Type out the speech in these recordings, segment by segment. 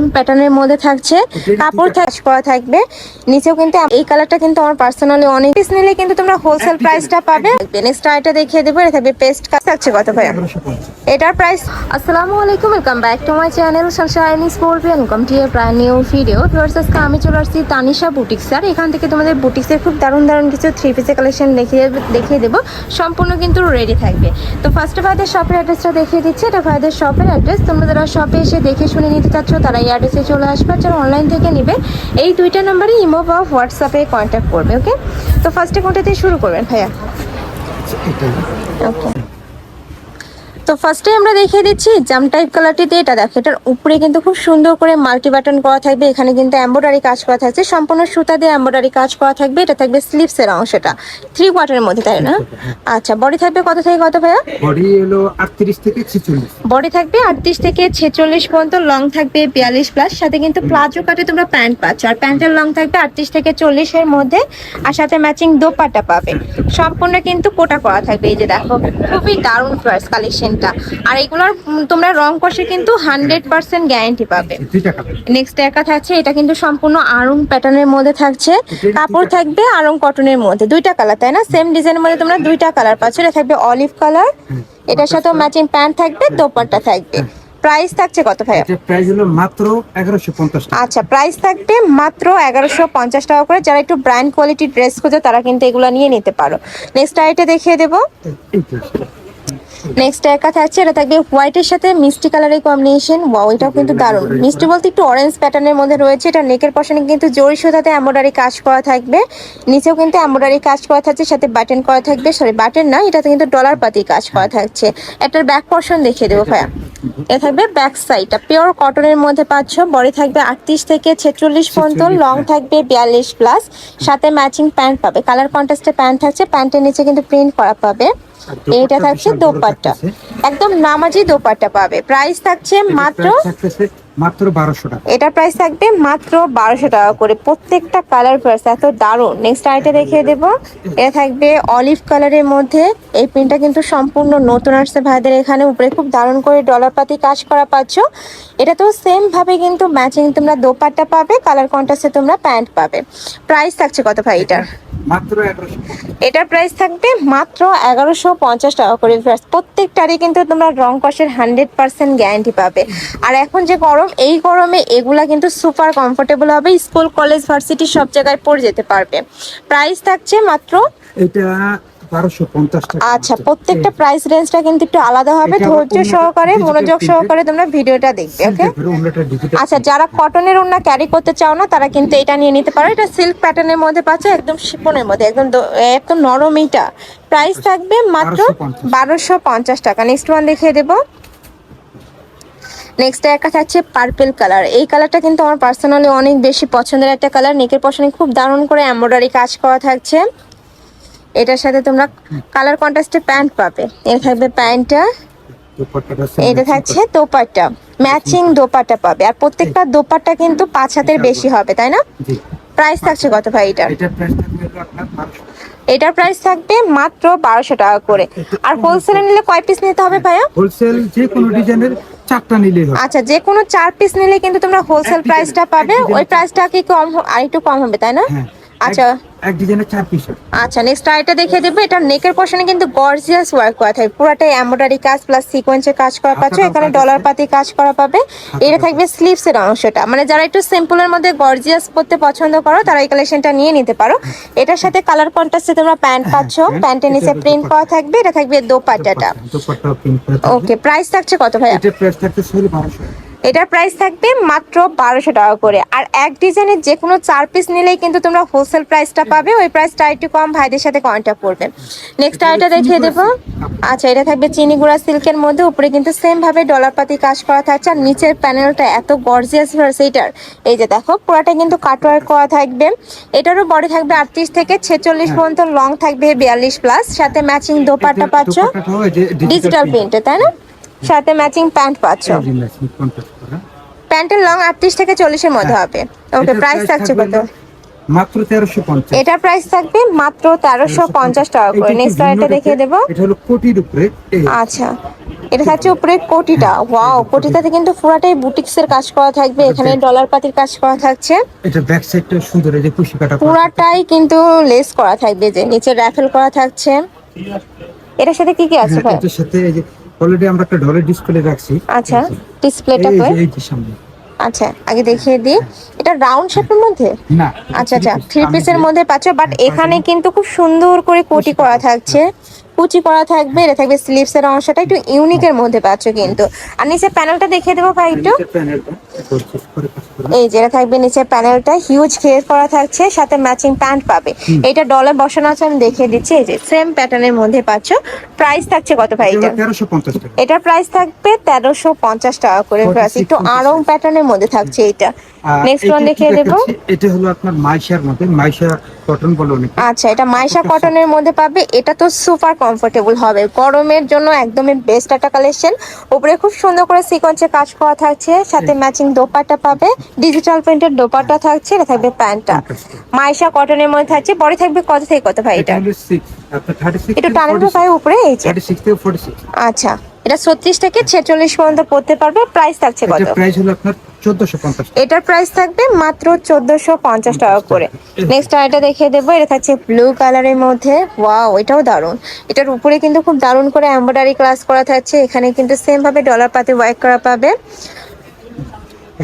আরং প্যাটার্নের মধ্যে থাকছে। কাপড় কাজ করা থাকবে। নিচেও কিন্তু এই কালারটা কিন্তু আমার পার্সোনালি অনেক পিস নিলে কিন্তু তোমরা হোলসেল প্রাইসটা পাবে। নেক্সট আইটা দেখিয়ে দেবো এটা থাকবে পেস্ট কাজ থাকছে কত ভাইয়া? এটার প্রাইস আসসালামু আলাইকুম welcome back to my channel Sunshine Sports welcome to a প্রায় নিউ ভিডিও ভিউয়ার্স আজকে আমি চলে আসছি তানিশা বুটিক্স আর এখান থেকে তোমাদের বুটিক্সের খুব দারুণ দারুণ কিছু থ্রি পিসের কালেকশন দেখিয়ে দেখিয়ে দেবো। সম্পূর্ণ কিন্তু রেডি থাকবে। তো ফার্স্টে ভাইদের শপের অ্যাড্রেসটা দেখিয়ে দিচ্ছি। এটা ভাইদের শপের অ্যাড্রেস তোমরা যারা শপে এসে দেখে শুনে নিতে চাচ্ছ তারা এই অ্যাড্রেসে চলে আসবে আর যারা অনলাইন থেকে নেবে এই দুইটা নাম্বারে ইমো বা হোয়াটসঅ্যাপে কন্ট্যাক্ট করবে ওকে তো ফার্স্টে কোনটা দিয়ে শুরু করবেন ভাইয়া। ওকে তো ফার্স্টে আমরা দেখিয়ে দিচ্ছি জাম টাইপ কালারটিতে এটা দেখো এটার উপরে কিন্তু খুব সুন্দর করে মাল্টি বাটন করা থাকবে এখানে কিন্তু এম্ব্রয়ডারি কাজ করা থাকছে সম্পূর্ণ সুতা দিয়ে এম্ব্রয়ডারি কাজ করা থাকবে এটা থাকবে স্লিপসের অংশটা থ্রি কোয়ার্টারের মধ্যে তাই না? আচ্ছা বডি থাকবে কত থেকে কত ভাইয়া? বডি হলো আটত্রিশ থেকে ছেচল্লিশ। বডি থাকবে আটত্রিশ থেকে ছেচল্লিশ পর্যন্ত লং থাকবে বিয়াল্লিশ প্লাস সাথে কিন্তু প্লাজো কাটে তোমরা প্যান্ট পাচ্ছ আর প্যান্টের লং থাকবে আটত্রিশ থেকে চল্লিশের মধ্যে আর সাথে ম্যাচিং দোপাট্টা পাবে। সম্পূর্ণ কিন্তু কোটা করা থাকবে এই যে দেখো খুবই দারুণ ফার্স্ট কালেকশনটা আর এগুলোর তোমরা রং কষে কিন্তু হান্ড্রেড পার্সেন্ট গ্যারেন্টি পাবে নেক্সট একা থাকছে এটা কিন্তু সম্পূর্ণ আরং প্যাটার্নের মধ্যে থাকছে কাপড় থাকবে আরং কটনের মধ্যে দুইটা কালার তাই না সেম ডিজাইনের মধ্যে তোমরা দুইটা কালার পাচ্ছ এটা থাকবে অলিভ কালার এটার সাথে ম্যাচিং প্যান্ট থাকবে দোপাট্টা থাকবে প্রাইস থাকছে কত ভাইয়া প্রাইস হলো মাত্র টাকা আচ্ছা প্রাইস থাকবে মাত্র এগারোশো পঞ্চাশ টাকা করে যারা একটু ব্র্যান্ড ড্রেস খোঁজে তারা কিন্তু এগুলো নিয়ে নিতে পারো নেক্সট আইটা দেখিয়ে দেবো। নেক্সট একা থাকছে এটা থাকবে হোয়াইটের সাথে মিষ্টি কালারের কম্বিনেশন ওয়াও এটাও কিন্তু দারুণ। মিষ্টি বলতে একটু অরেঞ্জ প্যাটার্নের মধ্যে রয়েছে। এটা নেকের পশনে কিন্তু জরি সুতাতে এমব্রয়ডারি কাজ করা থাকবে। নিচেও কিন্তু এমব্রয়ডারি কাজ করা থাকছে, সাথে বাটন করা থাকবে। সরি বাটন না, এটাতে কিন্তু ডলার পাতি কাজ করা থাকছে। এটার ব্যাক পশন দেখিয়ে দেবো, ভাইয়া। এটা থাকবে ব্যাক সাইডটা পিওর কটনের মধ্যে পাচ্ছ বডি থাকবে আটত্রিশ থেকে ছেচল্লিশ পর্যন্ত লং থাকবে বিয়াল্লিশ প্লাস সাথে ম্যাচিং প্যান্ট পাবে। কালার কন্ট্রাস্টে প্যান্ট থাকছে প্যান্টের নিচে কিন্তু প্রিন্ট করা পাবে। এইটা থাকছে দোপাট্টা। একদম নামাজি দোপাট্টা পাবে। প্রাইস থাকছে মাত্র মাত্র বারোশো টাকা। এটার প্রাইস থাকবে মাত্র বারোশো টাকা করে। প্রত্যেকটা কালার প্রাইস এত দারুণ। নেক্সট আইটা দেখিয়ে দেবো। এটা থাকবে অলিভ কালারের মধ্যে। এই প্রিন্টটা কিন্তু সম্পূর্ণ নতুন আসছে ভাইদের এখানে। উপরে খুব দারুণ করে ডলার পাতি কাজ করা পাচ্ছ। এটা তো সেম ভাবে কিন্তু ম্যাচিং তোমরা দোপাট্টা পাবে কালার কন্ট্রাস্টে তোমরা প্যান্ট পাবে। প্রাইস থাকছে কত ভাই এটার? মাত্র এটার প্রাইস থাকবে মাত্র এগারোশো পঞ্চাশ টাকা করে। প্রত্যেকটারই কিন্তু তোমরা রং কষের হান্ড্রেড পার্সেন্ট গ্যারান্টি পাবে। আর এখন যে গরম এই গরমে এগুলা কিন্তু সুপার কমফোর্টেবল হবে স্কুল কলেজ ভার্সিটি সব জায়গায় পরে যেতে পারবে। প্রাইস থাকছে মাত্র এটা আচ্ছা প্রত্যেকটা প্রাইস রেঞ্জটা কিন্তু একটু আলাদা হবে ধৈর্য সহকারে মনোযোগ সহকারে তোমরা ভিডিওটা দেখবে ওকে আচ্ছা যারা কটনের ওড়না ক্যারি করতে চাও না তারা কিন্তু এটা নিয়ে নিতে পারো। এটা সিল্ক প্যাটার্নের মধ্যে পাচ্ছে একদম শিপনের মধ্যে একদম একদম নরম এইটা। প্রাইস থাকবে মাত্র বারোশো পঞ্চাশ টাকা। নেক্সট ওয়ান দেখিয়ে দেবো। নেক্সট একটা থাকছে পার্পেল কালার এই কালারটা কিন্তু আমার পার্সোনালি অনেক বেশি পছন্দের একটা কালার নেকের পশনে খুব দারুণ করে এমব্রয়ডারি কাজ করা থাকছে। এটার সাথে তোমরা কালার কন্ট্রাস্টে প্যান্ট পাবে। এটা থাকবে প্যান্টটা এটা থাকছে দোপাট্টা। ম্যাচিং দোপাট্টা পাবে। আর প্রত্যেকটা দোপাট্টা কিন্তু পাঁচ হাতের বেশি হবে তাই না? প্রাইস থাকছে কত ভাই এটার? এটা প্রাইস থাকবে আপনার বারোশো। এটার প্রাইস থাকবে মাত্র বারোশো টাকা করে। আর হোলসেলে নিলে কয় পিস নিতে হবে ভাইয়া? হোলসেল যে কোনো ডিজাইনের চারটা নিলে আচ্ছা যে কোনো চার পিস নিলে কিন্তু তোমরা হোলসেল প্রাইসটা পাবে। ওই প্রাইসটা কি কম আর একটু কম হবে তাই না? হ্যাঁ। আচ্ছা। এক- ডিজাইনের চার পিস আচ্ছা নেক্সট আইটা দেখিয়ে দেবো। এটা নেকের পোর্শনে কিন্তু গর্জিয়াস ওয়ার্ক করা থাকে। পুরোটাই এমব্রয়ডারি কাজ প্লাস সিকোয়েন্সের কাজ করা পাচ্ছ। এখানে ডলার পাতি কাজ করা পাবে। এটা থাকবে স্লিভস এর অংশটা। মানে যারা একটু সিম্পলের মধ্যে গর্জিয়াস পরতে পছন্দ করো তারা এই কালেকশনটা নিয়ে নিতে পারো। এটার সাথে কালার কন্ট্রাস্টে তোমরা প্যান্ট পাচ্ছ। প্যান্টের নিচে প্রিন্ট করা থাকবে। এটা থাকবে দোপাট্টাটা। ওকে প্রাইস থাকছে কত ভাইয়া? এটা প্রাইস হলো বারোশো। এটার প্রাইস থাকবে মাত্র বারোশো টাকা করে। আর এক ডিজাইনের যে কোনো চার পিস নিলেই কিন্তু তোমরা হোলসেল প্রাইসটা পাবে ওই প্রাইসটা একটু কম ভাইদের সাথে কন্ট্যাক্ট করবে। নেক্সট আইটা দেখিয়ে দেবো। আচ্ছা এটা থাকবে চিনি গুঁড়া সিল্কের মধ্যে উপরে কিন্তু সেম ভাবে ডলার পাতি কাজ করা থাকছে আর নিচের প্যানেলটা এত গর্জিয়াস সেইটার এই যে দেখো পুরাটা কিন্তু কাটওয়ার্ক করা থাকবে। এটারও বডি থাকবে আটত্রিশ থেকে ছেচল্লিশ পর্যন্ত লং থাকবে বিয়াল্লিশ প্লাস সাথে ম্যাচিং দোপাট্টা পাচ্ছ। ডিজিটাল প্রিন্টে তাই না? সাথে ম্যাচিং প্যান্ট পাচ্ছ। প্যান্টের লং আটত্রিশ থেকে চল্লিশের মধ্যে হবে। ওকে প্রাইস থাকছে কত? মাত্র তেরোশো পঞ্চাশ। এটার প্রাইস থাকবে মাত্র তেরোশো পঞ্চাশ টাকা করে। নেক্সট আরেকটা দেখিয়ে দেবো। এটা হলো কোটির উপরে আচ্ছা এটা থাকছে উপরে কোটিটা। ওয়াও কোটিটাতে কিন্তু পুরাটাই বুটিক্সের কাজ করা থাকবে। এখানে ডলার পাতির কাজ করা থাকছে। এটা ব্যাক সাইডটা সুন্দর এই যে কুশি কাটা পুরাটাই কিন্তু লেস করা থাকবে যে নিচে র্যাফেল করা থাকছে। এটার সাথে কি কি আছে হ্যাঁ, ভাই? এটার সাথে এই যে অলরেডি আমরা একটা ডলের ডিসপ্লে রাখছি। আচ্ছা ডিসপ্লেটা কই? এই যে সামনে। আচ্ছা আগে দেখিয়ে দিই। এটা রাউন্ড শেপের মধ্যে? না আচ্ছা আচ্ছা থ্রি পিসের মধ্যে পাচ্ছ বাট এখানে কিন্তু খুব সুন্দর করে কোটি করা থাকছে। কুচি করা থাকবে এটা থাকবে স্লিভস এর অংশটা একটু ইউনিকের মধ্যে পাচ্ছ কিন্তু। আর নিচে প্যানেলটা দেখিয়ে দেবো ভাই একটু। এই যেটা থাকবে নিচে প্যানেলটা হিউজ ঘের করা থাকছে সাথে ম্যাচিং প্যান্ট পাবে। এটা ডলার বসানো আছে আমি দেখিয়ে দিচ্ছি এই যে সেম প্যাটার্নের মধ্যে পাচ্ছ। প্রাইস থাকছে কত ভাই এটা? এটা এটার প্রাইস থাকবে তেরোশো পঞ্চাশ টাকা করে একটু আরং প্যাটার্নের মধ্যে থাকছে এটা নেক্সট ওয়ান দেখিয়ে দেবো। এটা হলো আপনার মাইশার মধ্যে মাইশা কটন বলে অনেক আচ্ছা এটা মাইশা কটনের মধ্যে পাবে এটা তো সুপার কমফোর্টেবল হবে। গরমের জন্য একদমই বেস্ট একটা কালেকশন উপরে খুব সুন্দর করে সিকোয়েন্সে কাজ করা থাকছে সাথে ম্যাচিং দোপাট্টা পাবে ডিজিটাল প্রিন্টের দোপাট্টা থাকছে এটা থাকবে প্যান্টটা। মাইশা কটনের মধ্যে থাকছে পরে থাকবে কত থেকে কত ভাই এটা এটা ভাই উপরে এই যে। আচ্ছা। এটা ছত্রিশ থেকে ছেচল্লিশ পর্যন্ত পড়তে পারবে। প্রাইস থাকছে কত? এটা প্রাইস হলো আপনার চোদ্দশো পঞ্চাশ এটার প্রাইস থাকবে মাত্র চোদ্দশো পঞ্চাশ টাকা করে। নেক্সট আইটা দেখিয়ে দেব এটা থাকছে ব্লু কালারের মধ্যে। ওয়াও এটাও দারুণ এটার উপরে কিন্তু খুব দারুণ করে এমব্রয়ডারি ক্লাস করা থাকছে। এখানে কিন্তু সেম ভাবে ডলার পাতে ওয়ার্ক করা পাবে।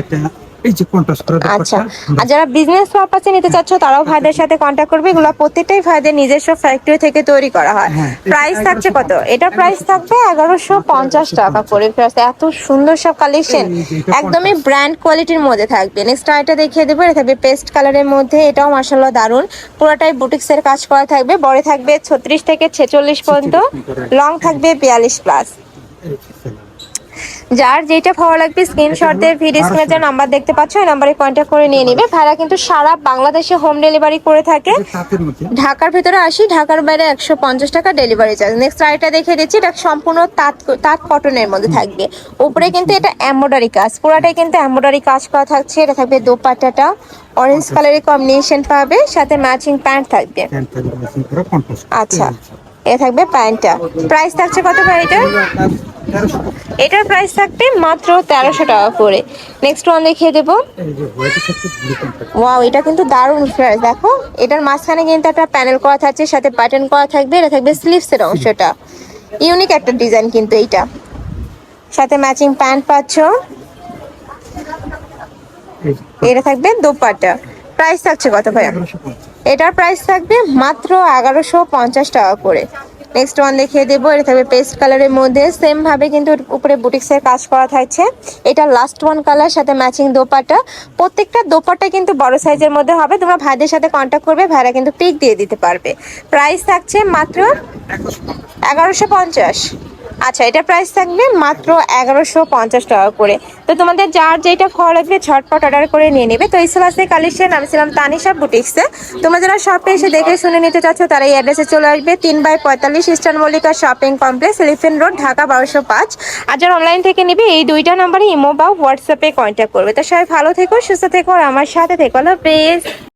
এটা এই যে কন্ট্রাস্ট করা আচ্ছা। আর যারা বিজনেস পারপাসে নিতে চাচ্ছ তারাও ভাইদের সাথে কন্ট্যাক্ট করবে। এগুলো প্রত্যেকটাই ভাইদের নিজস্ব ফ্যাক্টরি থেকে তৈরি করা হয়। হ্যাঁ, প্রাইস থাকছে কত? এটা প্রাইস থাকবে এগারোশো পঞ্চাশ টাকা করে। এত সুন্দর সব কালেকশন এটা একদমই ব্র্যান্ড কোয়ালিটির মধ্যে থাকবে। নেক্সট আইটা দেখিয়ে দেবো। এটা থাকবে পেস্ট কালারের মধ্যে। এটাও মার্শাল্লাহ দারুণ। পুরোটাই বুটিক্সের কাজ করা থাকবে। বড় থাকবে ছত্রিশ থেকে ছেচল্লিশ পর্যন্ত। লং থাকবে বিয়াল্লিশ প্লাস যার যেটা ভালো লাগবে স্ক্রিনশট দিয়ে ভিডিও স্ক্রিনে যে নাম্বার দেখতে পাচ্ছ এই নাম্বারে কন্ট্যাক্ট করে নিয়ে নিবে। ভাড়া কিন্তু সারা বাংলাদেশে হোম ডেলিভারি করে থাকে। ঢাকার ভিতরে আসি ঢাকার বাইরে একশো পঞ্চাশ টাকা ডেলিভারি চার্জ নেক্সট আরেকটা দেখে দিচ্ছি এটা সম্পূর্ণ তাঁত তাঁত কটনের মধ্যে থাকবে। উপরে কিন্তু এটা এমব্রয়ডারি কাজ। পুরাটাই কিন্তু এমব্রয়ডারি কাজ করা থাকছে। এটা থাকবে দোপাট্টাটা। অরেঞ্জ কালারের কম্বিনেশন পাবে সাথে ম্যাচিং প্যান্ট থাকবে। আচ্ছা। এ থাকবে প্যান্টটা। প্রাইস থাকছে কত ভাই এটা এটার প্রাইস থাকবে মাত্র তেরোশো টাকা করে। নেক্সট ওয়ান দেখিয়ে দেবো। ওয়াও এটা কিন্তু দারুণ ফ্রেশ দেখো। এটার মাঝখানে কিন্তু একটা প্যানেল করা থাকছে সাথে বাটন করা থাকবে এটা থাকবে স্লিভস এর অংশটা। ইউনিক একটা ডিজাইন কিন্তু এইটা। সাথে ম্যাচিং প্যান্ট পাচ্ছ। এটা থাকবে দোপাট্টা। প্রাইস থাকছে কত ভাই এগারোশো পঞ্চাশ। এটার প্রাইস থাকবে মাত্র এগারোশো পঞ্চাশ টাকা করে। নেক্সট ওয়ান দেখিয়ে দেবো, এটা থাকবে পেস্ট কালারের মধ্যে। সেম ভাবে কিন্তু উপরে বুটিক্সের কাজ করা থাকছে। এটা লাস্ট ওয়ান কালার সাথে ম্যাচিং দোপাটা প্রত্যেকটা দোপাটা কিন্তু বড় সাইজের মধ্যে হবে। তোমরা ভাইদের সাথে কন্ট্যাক্ট করবে, ভাইরা কিন্তু পিক দিয়ে দিতে পারবে। প্রাইস থাকছে মাত্র এগারোশো পঞ্চাশ। আচ্ছা এটা প্রাইস থাকবে মাত্র এগারোশো পঞ্চাশ টাকা করে। তো তোমাদের যার যেটা ভালো লাগবে ঝটপট অর্ডার করে নিয়ে নেবে। তো এই আজকে কালেকশন, আমি ছিলাম তানিশা বুটিক্সে তোমরা যারা শপে এসে দেখে শুনে নিতে চাচ্ছ, তারা এই অ্যাড্রেসে চলে আসবে। তিন বাই পঁয়তাল্লিশ Eastern Mallika shopping complex Elephant Road Dhaka বারোশো পাঁচ। আর যারা অনলাইন থেকে নেবে, এই দুইটা নাম্বারে ইমো বা হোয়াটসঅ্যাপে কন্ট্যাক্ট করবে। তো সবাই ভালো থেকো, সুস্থ থেকো, আর আমার সাথে থেকো। আল্লাহ হাফেজ।